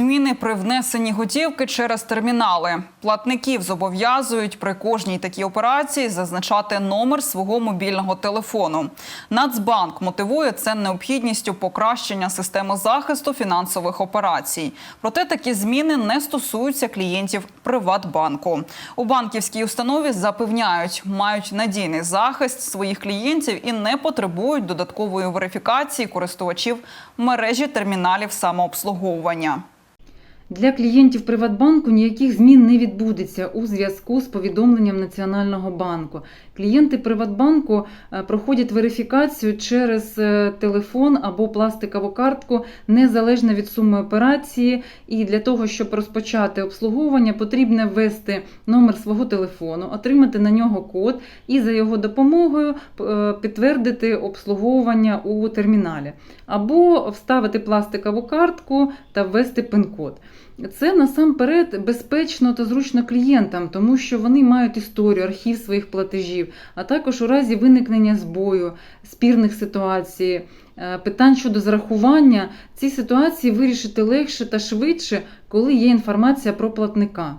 зміни при внесенні готівки через термінали. Платників зобов'язують при кожній такій операції зазначати номер свого мобільного телефону. Нацбанк мотивує це необхідністю покращення системи захисту фінансових операцій. Проте такі зміни не стосуються клієнтів Приватбанку. У банківській установі запевняють, мають надійний захист своїх клієнтів і не потребують додаткової верифікації користувачів мережі терміналів самообслуговування. Для клієнтів Приватбанку ніяких змін не відбудеться у зв'язку з повідомленням Національного банку. Клієнти Приватбанку е, проходять верифікацію через е, телефон або пластикову картку незалежно від суми операції. І для того, щоб розпочати обслуговування, потрібно ввести номер свого телефону, отримати на нього код і за його допомогою е, підтвердити обслуговування у терміналі, або вставити пластикову картку та ввести пин-код. Це насамперед безпечно та зручно клієнтам, тому що вони мають історію, архів своїх платежів, а також у разі виникнення збою, спірних ситуацій, е, питань щодо зарахування, ці ситуації вирішити легше та швидше, коли є інформація про платника.